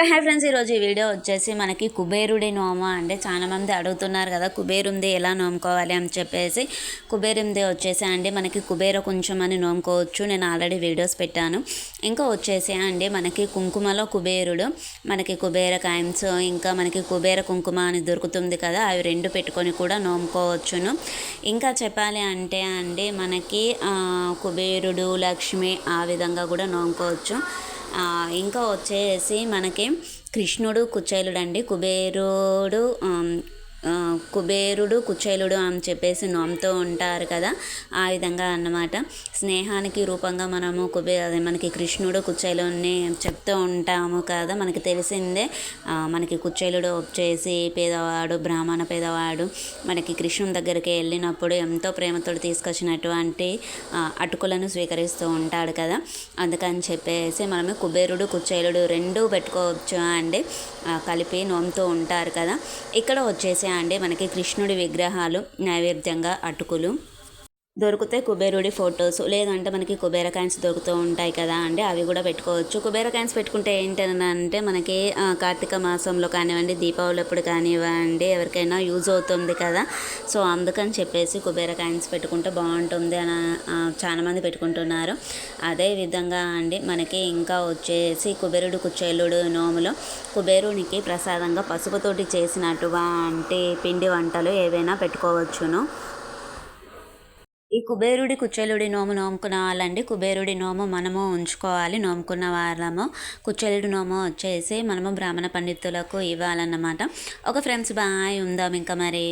Okay hi friends. ఈరోజు ఈ video వచ్చేసి మనకి కుబేరుడి నోమ అంటే చాలా మంది అడుగుతున్నారు కదా కుబేరుంది ఎలా నోముకోవాలి అని చెప్పేసి. కుబేరుంది వచ్చేసి అండి మనకి కుబేర కొంచెం అని నోముకోవచ్చు. నేను ఆల్రెడీ వీడియోస్ పెట్టాను. ఇంకా వచ్చేసి అండి మనకి కుంకుమలో కుబేరుడు మనకి కుబేర కాయిన్స్ ఇంకా మనకి కుబేర కుంకుమ అని దొరుకుతుంది కదా అవి రెండు పెట్టుకొని కూడా నోముకోవచ్చును. ఇంకా చెప్పాలి అంటే అండి మనకి కుబేరుడు లక్ష్మి ఆ విధంగా కూడా నోముకోవచ్చు. ఇంకా వచ్చేసి మనకి కృష్ణుడు కుచేలుడు అండి. కుబేరుడు కుబేరుడు కుచేలుడు అని చెప్పేసి నోముతూ ఉంటారు కదా ఆ విధంగా అన్నమాట. స్నేహానికి రూపంగా మనము కుబే అదే మనకి కృష్ణుడు కుచేలుని చెప్తూ ఉంటాము కదా మనకి తెలిసిందే. మనకి కుచేలుడు వచ్చేసి పేదవాడు బ్రాహ్మణ పేదవాడు మనకి కృష్ణుని దగ్గరికి వెళ్ళినప్పుడు ఎంతో ప్రేమతో తీసుకొచ్చినటువంటి అటుకులను స్వీకరిస్తూ ఉంటాడు కదా. అందుకని చెప్పేసి మనము కుబేరుడు కుచేలుడు రెండు పెట్టుకోవచ్చు అండి. కలిపి నోమ్తూ ఉంటారు కదా. ఇక్కడ వచ్చేసి అండి. మనకి కృష్ణుడి విగ్రహాలు నైవేద్యంగా అటుకులు. దొరికితే కుబేరుడి ఫొటోస్ లేదంటే మనకి కుబేర కాయిన్స్ దొరుకుతూ ఉంటాయి కదా అండి అవి కూడా పెట్టుకోవచ్చు. కుబేర కాయిన్స్ పెట్టుకుంటే ఏంటంటే మనకి కార్తీక మాసంలో కానివ్వండి దీపావళి అప్పుడు కానివ్వండి ఎవరికైనా యూజ్ అవుతుంది కదా. సో అందుకని చెప్పేసి కుబేర కాయిన్స్ పెట్టుకుంటే బాగుంటుంది అని చాలామంది పెట్టుకుంటున్నారు. అదే విధంగా అండి మనకి ఇంకా వచ్చేసి కుబేరుడు కుచేలుడు నోములో కుబేరునికి ప్రసాదంగా పసుపుతోటి చేసినటువంటి పిండి వంటలు ఏవైనా పెట్టుకోవచ్చును. ఈ కుబేరుడి కుచేలుడి నోము నోముకున్న వాళ్ళండి కుబేరుడి నోము మనము ఉంచుకోవాలి నోముకున్న వాళ్ళము కుచేలుడి నోము వచ్చేసి మనము బ్రాహ్మణ పండితులకు ఇవ్వాలన్నమాట. ఒక ఫ్రెండ్స్ బాయ్ ఉందాం ఇంకా మరి.